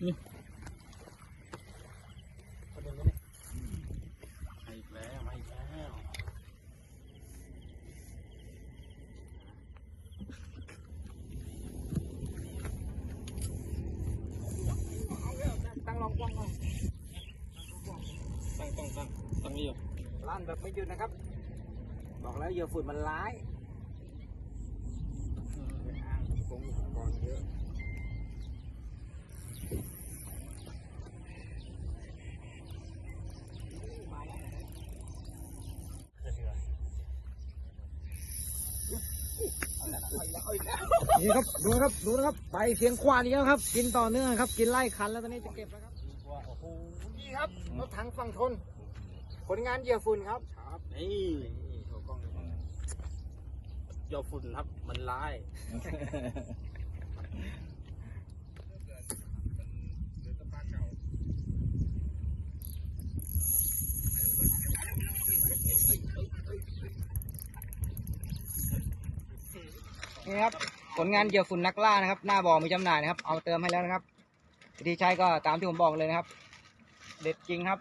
ตั้งลองกล้องก่อนตั้งตั้งตั้งตั้งนี่อยู่ลั่นแบบไม่หยุดนะครับ บอกแล้วเหยื่อฝุ่นมันร้ายไปอ้างกงอุปกรณ์เยอะ นี่ครับดูนะครับดูนะครับไปเสียงควานอีกแล้วครับ กินต่อเนื่องครับ กินไล่คันแล้วตอนนี้จะเก็บแล้วครับว่าโอ้โหนี่ครับรถถังฝั่งทน ผลงานเหยื่อฝุ่นครับครับนี่นี่เขากล้องยอฝุ่นครับมันร้าย นี่ครับผลงานเหยื่อฝุ่นนักล่านะครับ หน้าบ่อมีจำหน่ายนะครับ เอาเติมให้แล้วนะครับวิธีใช้ก็ตามที่ผมบอกเลยนะครับ เด็ดจริงครับ